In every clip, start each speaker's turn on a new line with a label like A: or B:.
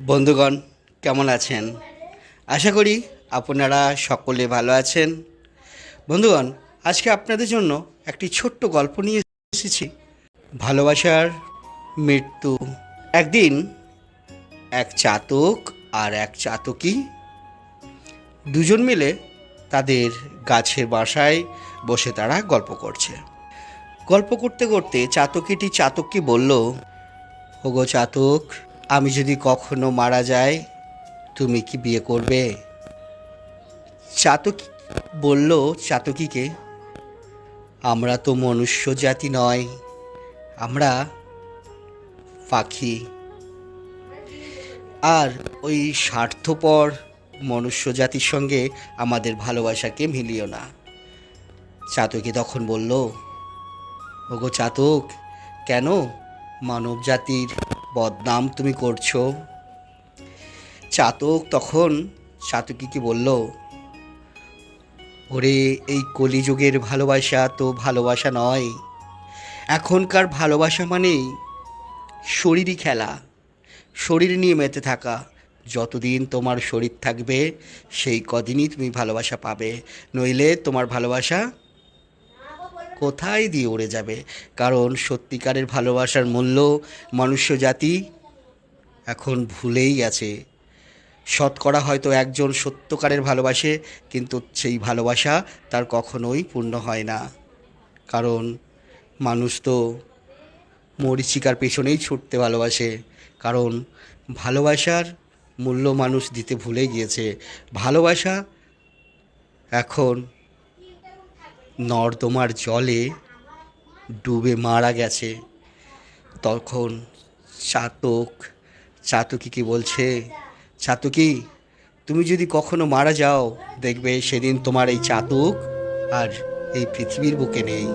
A: বন্ধুগণ, কেমন আছেন? আশা করি আপনারা সকলে ভালো আছেন। বন্ধুগণ, আজকে আপনাদের জন্য একটি ছোট্ট গল্প নিয়ে এসেছি। ভালোবাসার মৃত্যু। একদিন এক চাতক আর এক চাতকী দুজন মিলে তাদের গাছের বাসায় বসে তারা গল্প করছে। গল্প করতে করতে চাতকিটি চাতককে বলল, ওগো চাতক আমি যদি কখনো মারা যাই, তুমি কি বিয়ে করবে? চাতক বলল, চাতকীকে, আমরা তো মনুষ্য জাতি নয়, আমরা পাখি। আর ওই স্বার্থপর মনুষ্য জাতির সঙ্গে আমাদের ভালোবাসাকে মিলিও না। চাতকী তখন বলল, ওগো চাতক, কেন মানব জাতির বদনাম তুমি করছ। চাতক তখন চাতকীকে বলল, ওরে, এই কলিযুগের ভালোবাসা তো ভালোবাসা নয়। এখনকার ভালোবাসা মানেই শরীরই খেলা। শরীর নিয়ে মেতে থাকা। যতদিন তোমার শরীর থাকবে, সেই কদিনই তুমি ভালোবাসা পাবে। নইলে তোমার ভালোবাসা কোথায় দিয়ে উড়ে যাবে? কারণ সত্যিকারের ভালোবাসার মূল্য মনুষ্য জাতি এখন ভুলেই গেছে। শতকরা হয়তো একজন সত্যকারের ভালোবাসে, কিন্তু সেই ভালোবাসা তার কখনোই পূর্ণ হয় না। কারণ মানুষ তো মরিচিকার পেছনেই ছুটতে ভালোবাসে। কারণ ভালোবাসার মূল্য মানুষ দিতে ভুলে গিয়েছে। ভালোবাসা এখন নর্দমার জলে ডুবে মারা গেছে। তখন চাতক চাতকীকে বলছে, চাতকি, তুমি যদি কখনো মারা যাও, দেখবে সেদিন তোমার এই চাতক আর এই পৃথিবীর বুকে নেই।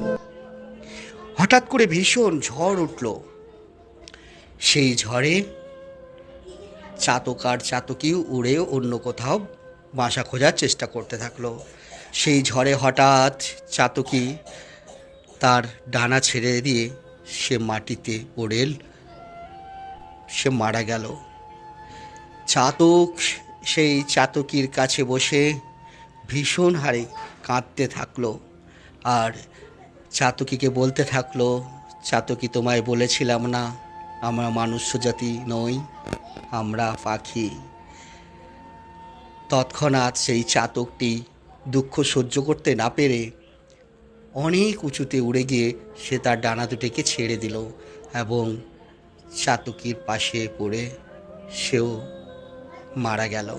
A: হঠাৎ করে ভীষণ ঝড় উঠল। সেই ঝড়ে চাতক আর চাতকী উড়ে অন্য কোথাও বাসা খোঁজার চেষ্টা করতে থাকল। সেই ঝড়ে হঠাৎ চাতকি তার ডানা ছেড়ে দিয়ে সে মাটিতে পড়ে সে মারা গেল। চাতক সেই চাতকির কাছে বসে ভীষণ হারে কাঁদতে থাকল আর চাতকিকে বলতে থাকল, চাতকি, তোমায় বলেছিলাম না, আমরা মানুষ জাতি নই, আমরা পাখি। তৎক্ষণাৎ সেই চাতকটি দুঃখ সহ্য করতে না পেরে অনেক উঁচুতে উড়ে গিয়ে সে তার ডানা দুটিকে ছেড়ে দিল এবং চাতকির পাশে পড়ে সেও মারা গেল।